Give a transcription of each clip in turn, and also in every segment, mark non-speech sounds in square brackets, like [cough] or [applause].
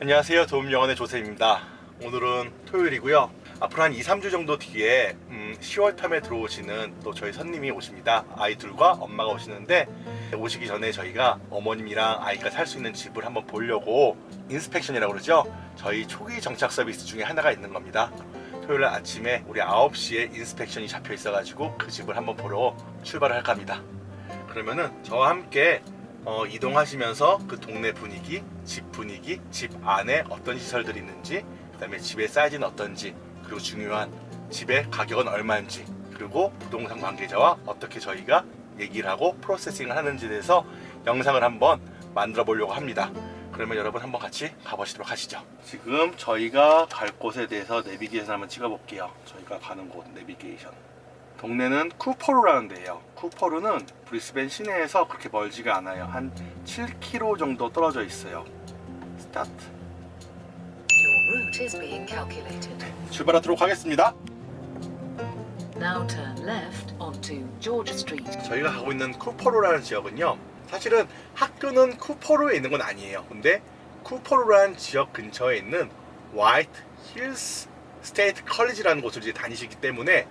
안녕하세요. 도움영원의 조셉입니다. 오늘은 토요일이고요. 앞으로 한 2, 3주 정도 뒤에 음, 10월 탐에 들어오시는 또 저희 손님이 오십니다. 아이들과 엄마가 오시는데 오시기 전에 저희가 어머님이랑 아이가 살 수 있는 집을 한번 보려고 인스펙션이라고 그러죠. 저희 초기 정착 서비스 중에 하나가 있는 겁니다. 토요일 날 아침에 우리 9시에 인스펙션이 잡혀 있어가지고 그 집을 한번 보러 출발을 할 겁니다. 그러면은 저와 함께 어, 이동하시면서 그 동네 분위기, 집 분위기, 집 안에 어떤 시설들이 있는지, 그다음에 집의 사이즈는 어떤지, 그리고 중요한 집의 가격은 얼마인지, 그리고 부동산 관계자와 어떻게 저희가 얘기를 하고 프로세싱을 하는지에 대해서 영상을 한번 만들어 보려고 합니다. 그러면 여러분 한번 같이 가보시도록 하시죠. 지금 저희가 갈 곳에 대해서 내비게이션 한번 찍어볼게요. 저희가 가는 곳 내비게이션. 동네는 쿠퍼루라는 데예요. 쿠퍼루는 브리스벤 시내에서 그렇게 멀지가 않아요. 한 7km 정도 떨어져 있어요. 스타트. Your route is being calculated. 출발하도록 하겠습니다. Now turn left onto George Street. 저희가 가고 있는 쿠퍼루라는 지역은요. 사실은 학교는 쿠퍼루에 있는 건 아니에요. 근데 쿠퍼루라는 지역 근처에 있는 화이트 힐스 스테이트 컬리지라는 곳을 이제 다니시기 때문에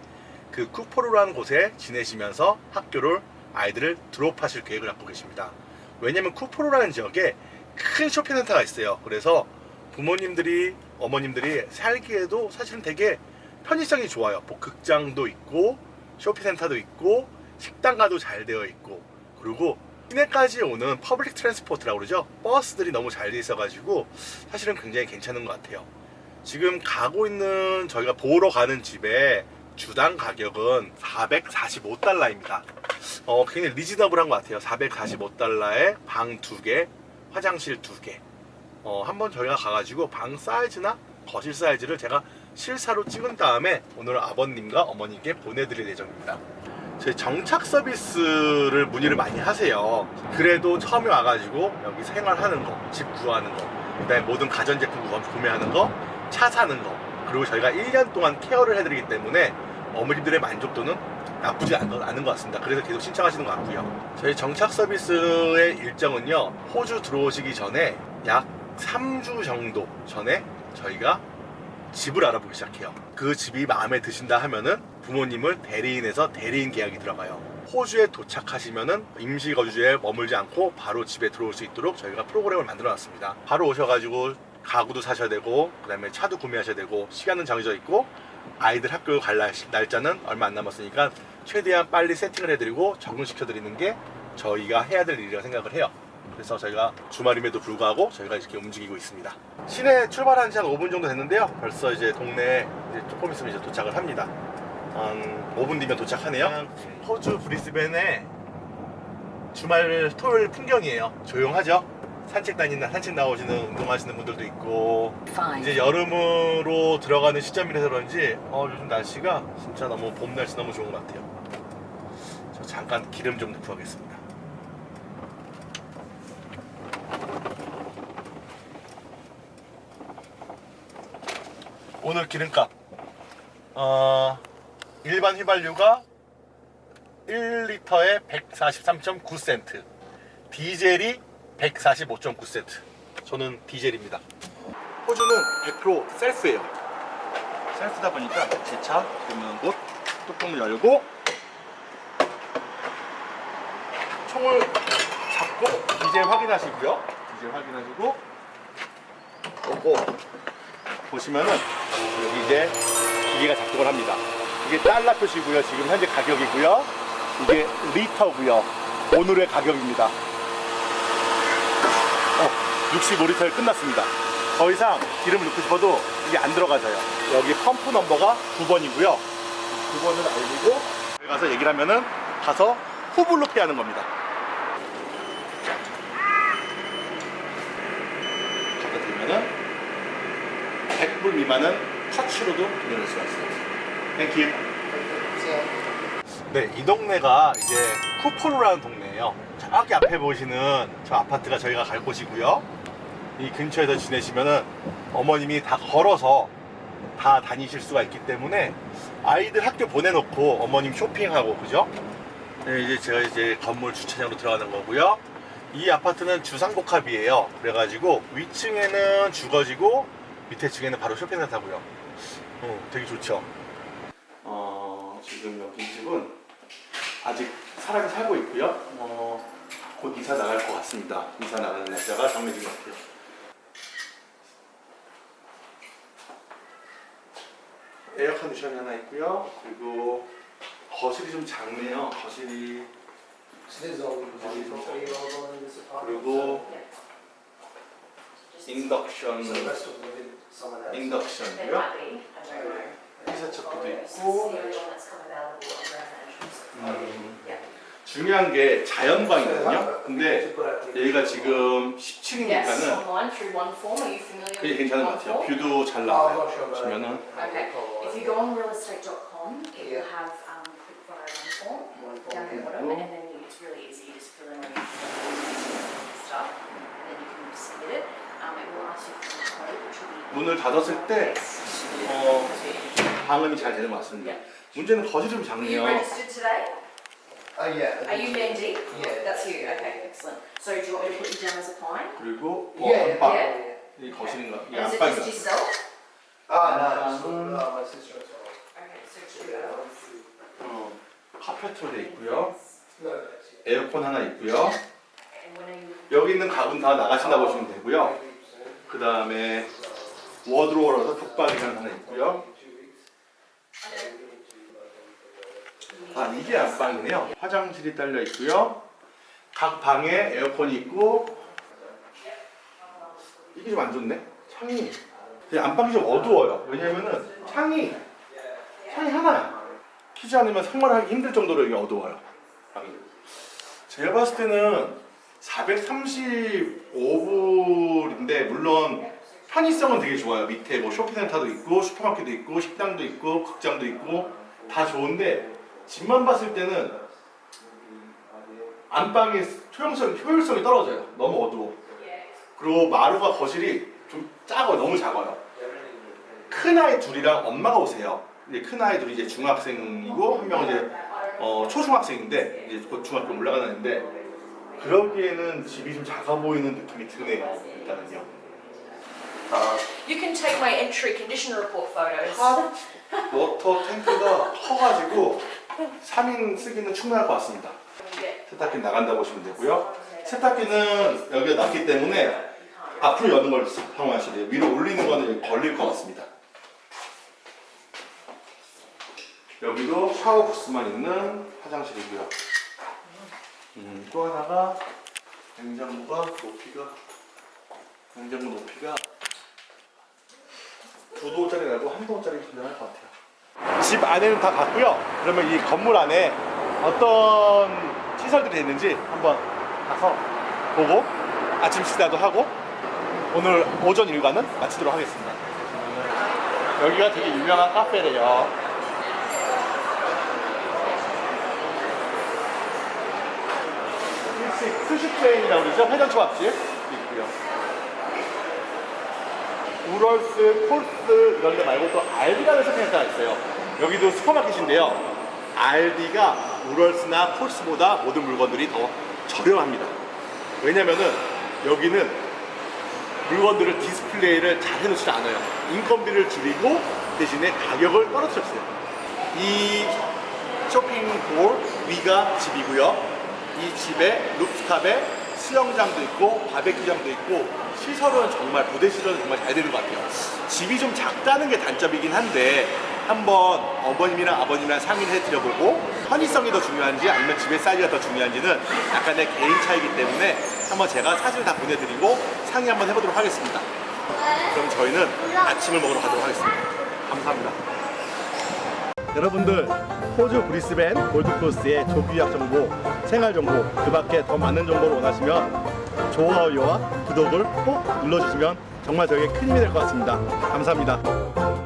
그 쿠퍼루라는 곳에 지내시면서 학교를 아이들을 드롭하실 계획을 갖고 계십니다. 왜냐면 쿠퍼루라는 지역에 큰 쇼핑센터가 있어요. 그래서 부모님들이 어머님들이 살기에도 사실은 되게 편의성이 좋아요. 뭐 극장도 있고 쇼핑센터도 있고 식당가도 잘 되어 있고 그리고 시내까지 오는 퍼블릭 트랜스포트라고 그러죠. 버스들이 너무 잘 돼 있어가지고 사실은 굉장히 괜찮은 것 같아요. 지금 가고 있는 저희가 보러 가는 집의 주당 가격은 445달러입니다. 어, 굉장히 리즈너블한 것 같아요. 445달러에 방 2개, 화장실 2개. 어, 한번 저희가 가가지고 방 사이즈나 거실 사이즈를 제가 실사로 찍은 다음에 오늘 아버님과 어머님께 보내드릴 예정입니다. 저희 정착 서비스를 문의를 많이 하세요. 그래도 처음에 와가지고 여기 생활하는 거, 집 구하는 거, 그다음에 모든 가전제품 구- 구매하는 거, 차 사는 거, 그리고 저희가 1년 동안 케어를 해드리기 때문에 어머님들의 만족도는 나쁘지 않, 않은 것 같습니다. 그래서 계속 신청하시는 것 같고요. 저희 정착 서비스의 일정은요, 호주 들어오시기 전에 약 3주 정도 전에 저희가 집을 알아보기 시작해요. 그 집이 마음에 드신다 하면은 부모님을 대리인해서 대리인 계약이 들어가요. 호주에 도착하시면은 임시 거주지에 머물지 않고 바로 집에 들어올 수 있도록 저희가 프로그램을 만들어 놨습니다. 바로 오셔가지고 가구도 사셔야 되고 그 다음에 차도 구매하셔야 되고 시간은 정해져 있고 아이들 학교 갈 날- 날짜는 얼마 안 남았으니까 최대한 빨리 세팅을 해드리고 적응시켜 드리는 게 저희가 해야 될 일이라고 생각을 해요. 그래서 저희가 주말임에도 불구하고 저희가 이렇게 움직이고 있습니다. 시내 출발한 지 한 5분 정도 됐는데요. 벌써 이제 동네에 이제 조금 있으면 이제 도착을 합니다. 한 5분 뒤면 도착하네요. 호주 브리스벤의 주말 토요일 풍경이에요. 조용하죠? 산책 다니는 산책 나오시는 운동하시는 분들도 있고. 이제 여름으로 들어가는 시점이라서 그런지 어, 요즘 날씨가 진짜 너무 봄 날씨 너무 좋은 것 같아요. 저 잠깐 기름 좀 넣고 가겠습니다. 오늘 기름값 어, 일반 휘발유가 1리터에 143.9센트 디젤이 145.9센트 저는 디젤입니다 호주는 100% 셀프예요 셀프다 보니까 제차 보면 곳 뚜껑을 열고 총을 잡고 디젤 확인하시고요 디젤 확인하시고 오고 보시면은 여기 이제 기계가 작동을 합니다. 이게 달러 표시고요. 지금 현재 가격이고요. 이게 리터고요. 오늘의 가격입니다. 어, 65리터에 끝났습니다. 더 이상 기름을 넣고 싶어도 이게 안 들어가져요. 여기 펌프 넘버가 9번이고요. 9번을 알리고 가서 얘기를 하면은 가서 후불로 피하는 겁니다. 갖다 대면은 100불 미만은 터치로도 기능할 수가 있어요. 땡큐. 네, 이 동네가 이제 쿠퍼루라는 동네예요. 저기 앞에 보시는 저 아파트가 저희가 갈 곳이고요. 이 근처에서 지내시면은 어머님이 다 걸어서 다 다니실 수가 있기 때문에 아이들 학교 보내놓고 어머님 쇼핑하고 그죠? 네, 이제 제가 이제 건물 주차장으로 들어가는 거고요. 이 아파트는 주상복합이에요. 그래가지고 위층에는 주거지고 밑에 층에는 바로 쇼핑센터고요. 어, 되게 좋죠. 어, 지금 여기 집은 아직 사람이 살고 있고요. 어, 곧 이사 나갈 것 같습니다. 이사 나가는 날짜가 정해진 것 같아요. 에어 컨디션이 하나 있고요. 그리고 거실이 좀 작네요. 거실이 그리고 인덕션 인덕션이고요. 피사첩기도 있고 음, 중요한 게 자연광이거든요. 근데 여기가 지금 10층이니까는 online through one form. Are you familiar 그게 with 괜찮은 것 one 같아요. 뷰도 잘 나와요. 보시면은 Okay. If you go on realestate.com, it will have um, quick photo one form down the bottom, and then you, it's really easy. You just fill in all your stuff, and then you can submit it. Um, it will ask you for a code, which will be 문을 닫았을 때 어, 방음이 잘 되는 것 같습니다. 문제는 거실이 좀 you 작네요. registered today? Uh, yeah. Are you Mendy? Yeah. That's you. Okay, excellent. So do you want me to put you down as a client? 그리고 Yeah, yeah, 안방 yeah, yeah. 이 거실인가? 이 And is it 안방인가? just yourself? Ah, no, it's, uh, my sister as well. Okay, so two adults. 어, 카페트로 돼 있고요. No, that's it. 에어컨 하나 있고요. And when are you? 여기 있는 가구는 다 나가신다 보시면 되고요. 그 다음에 워드로어라서 북박이랑 하나 있고요. 아 이게 안방이네요. 화장실이 딸려 있고요. 각 방에 에어컨이 있고 이게 좀 안 좋네. 창이 안방이 좀 어두워요. 왜냐면은 창이 창이 하나야. 키지 않으면 생활하기 힘들 정도로 이게 어두워요. 제가 봤을 때는 435불인데 물론 편의성은 되게 좋아요. 밑에 뭐 쇼핑센터도 있고 슈퍼마켓도 있고 식당도 있고 극장도 있고 다 좋은데 집만 봤을 때는 안방의 효용성, 효율성이 떨어져요. 너무 어두워. 그리고 마루가 거실이 좀 작아요. 너무 작아요. 큰 아이 둘이랑 엄마가 오세요. 이제 큰 아이 둘이 이제 중학생이고 한 명은 이제 어, 초중학생인데 이제 곧 중학교 올라가는데 그러기에는 집이 좀 작아 보이는 느낌이 드네요. 일단은요. 아, You can take my entry condition report photos. [laughs] 워터 탱크가 커가지고 3인 쓰기는 충분할 것 같습니다. 세탁기 나간다 보시면 되고요. 세탁기는 여기가 낮기 때문에 앞으로 여는 걸 사용하셔야 돼요. 위로 올리는 거는 걸릴 것 같습니다. 여기도 샤워 부스만 있는 화장실이고요. 음, 또 하나가 냉장고가 높이가 냉장고 높이가 두 도짜리 말고 한 도짜리 분량할 것 같아요. 집 안에는 다 갔고요. 그러면 이 건물 안에 어떤 시설들이 있는지 한번 가서 보고 아침 식사도 하고 오늘 오전 일과는 마치도록 하겠습니다. 여기가 되게 유명한 카페래요. 일식 스시트레인이라고 그러죠? 회전초밥집 있고요. 우럴스, 콜스 이런 데 말고 또 알디라는 쇼핑센터가 있어요. 여기도 슈퍼마켓인데요. 알디가 우럴스나 콜스보다 모든 물건들이 더 저렴합니다. 왜냐면은 여기는 물건들을 디스플레이를 잘 해놓지 않아요. 인건비를 줄이고 대신에 가격을 떨어뜨렸어요. 이 쇼핑몰 위가 집이고요. 이 집에 루프탑에 수영장도 있고 바베큐장도 있고 시설은 정말 부대 시설은 정말 잘 되는 것 같아요. 집이 좀 작다는 게 단점이긴 한데 한번 어머님이랑 아버님이랑 상의를 해드려보고 편의성이 더 중요한지 아니면 집의 사이즈가 더 중요한지는 약간의 개인 차이기 때문에 한번 제가 사진을 다 보내드리고 상의 한번 해보도록 하겠습니다. 그럼 저희는 아침을 먹으러 가도록 하겠습니다. 감사합니다. 여러분들 호주 브리스벤 골드코스트의 조기 유학 정보, 생활 정보, 그 밖에 더 많은 정보를 원하시면 좋아요와 구독을 꼭 눌러주시면 정말 저에게 큰 힘이 될 것 같습니다. 감사합니다.